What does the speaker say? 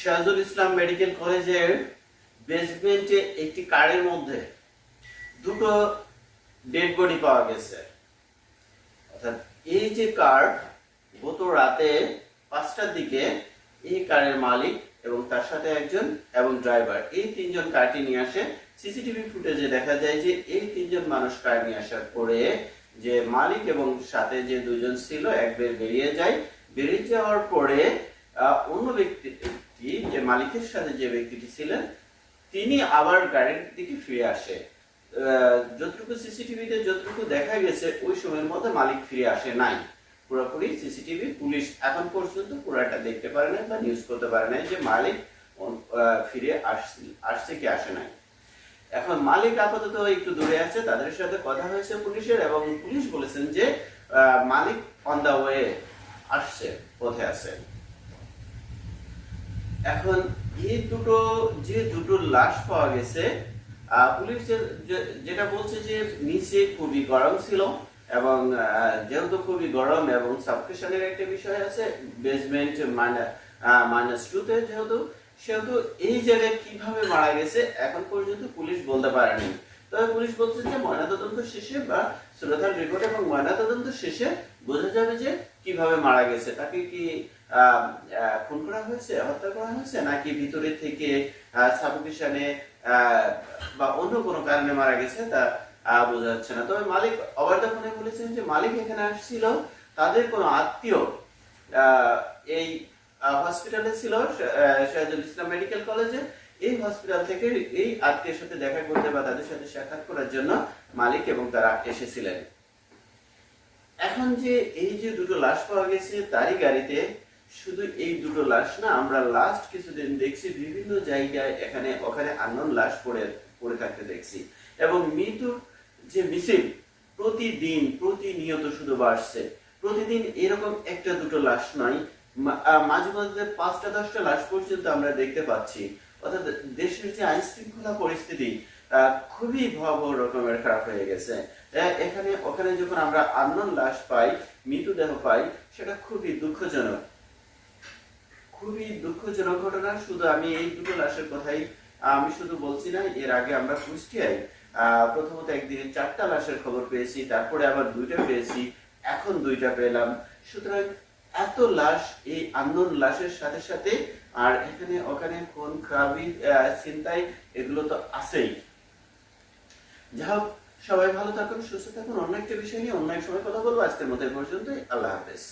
Sirajul Islam medical কলেজের বেসমেন্টে একটি কারের মধ্যে দুটো ডেড বডি পাওয়া গেছে। অর্থাৎ এই যে কার, গত রাতে পাঁচটার দিকে এই কারের মালিক এবং তার সাথে একজন এবং ড্রাইভার, এই তিনজন কারটি নিয়ে আসে। সিসিটিভি ফুটেজে দেখা যায় যে এই তিনজন মানুষ কার নিয়ে আসার পরে যে মালিক এবং সাথে যে দুজন ছিল, এক বের বেরিয়ে যায়। বেরিয়ে যাওয়ার পরে অন্য ব্যক্তিটি যে মালিকের সাথে যে ব্যক্তিটি ছিলেন, তিনি আবার গাড়ির দিকে ফিরে আসে। যতটুকু সিসিটিভিতে যতটুকু দেখা গেছে, ওই সময়ের মধ্যে মালিক ফিরে আসে নাই। পুরোপুরি সিসিটিভি পুলিশ এখন পর্যন্ত পুরাটা দেখতে পারে নাই বা নিউজ করতে পারে নাই যে মালিক ফিরে আসছে আসছে কি আসে নাই। এখন মালিক আপাতত একটু দূরে আছে, তাদের সাথে কথা হয়েছে পুলিশের এবং পুলিশ বলেছেন যে মালিক অন দা ওয়ে আসছে, পথে আছে। এখন এই দুটো, যে দুটো লাশ পাওয়া গেছে পুলিশ যেটা বলছে যে নিচে খুবই গরম ছিল এবং যেহেতু খুবই গরম এবং সাবস্ক্রিপশনের একটা বিষয় আছে বেসমেন্ট মাইনাস টুতে যেহেতু, সেহেতু এই জায়গায় কীভাবে মারা গেছে এখন পর্যন্ত পুলিশ বলতে পারেনি। তবে পুলিশ বলছে যে ময়নাতদন্ত শেষে বা শ্রোতার রিপোর্ট এবং ময়নাতদন্ত শেষে বোঝা যাবে যে কীভাবে মারা গেছে? তাকে কি খুন করা হয়েছে, হত্যা করা হয়েছে? নাকি ভিতরে থেকে সাবকিশনে বা অন্য কোনো কারণে মারা গেছে? তা বোঝা যাচ্ছে না। তবে মালিক অবার ফোনে বলেছেন যে মালিক এখানে আসছিল, তাদের কোনো আত্মীয় এই হসপিটালে ছিল সিরাজুল ইসলাম মেডিকেল কলেজে। এই হসপিটাল থেকে এই আত্মীয়ের সাথে দেখা করতে বা তাদের সাথে সাক্ষাৎ করার জন্য মালিক এবং তারা এসেছিলেন। এখন যে এই যে দুটো লাশ পাওয়া গেছে, তারই গাড়িতে শুধু এই দুটো লাশ না, আমরা লাস্ট কিছুদিন দেখছি বিভিন্ন জায়গায় এখানে, ওখানে আননোন লাশ পড়ে পড়ে থাকতে দেখছি। এবং মৃত্যুর যে মিছিল প্রতিদিন, প্রতিনিয়ত শুধু বাড়ছে। প্রতিদিন এরকম একটা দুটো লাশ নয় মাঝে মাঝে পাঁচটা, দশটা লাশ পর্যন্ত আমরা দেখতে পাচ্ছি। অর্থাৎ দেশের যে আইন শৃঙ্খলা পরিস্থিতি খুবই ভয়াবহ রকমের খারাপ হয়ে গেছে। এখানে, ওখানে যখন আমরা আননোন লাশ পাই, মৃতদেহ পাই, সেটা খুবই দুঃখজনক। খুবই দুঃখজনক ঘটনা। শুধু আমি এই দুটো লাশের কথাই, আমি শুধু বলছি না, এর আগে আমরা কুষ্টিয়ায় প্রথমত একদিনে চারটা লাশের খবর পেয়েছি, তারপরে আবার দুইটা পেয়েছি, এখন দুইটা পেলাম। সুতরাং এত লাশ, এই আন্দোলন লাশের সাথে সাথে, আর এখানে, ওখানে কোন খাবি চিন্তায়, এগুলো তো আছেই। যা হোক সবাই ভালো থাকুন, সুস্থ থাকুন, অন্য একটা বিষয় নিয়ে অন্য এক সময় কথা বলব। আজকের মতো পর্যন্ত আল্লাহ হাফেজ।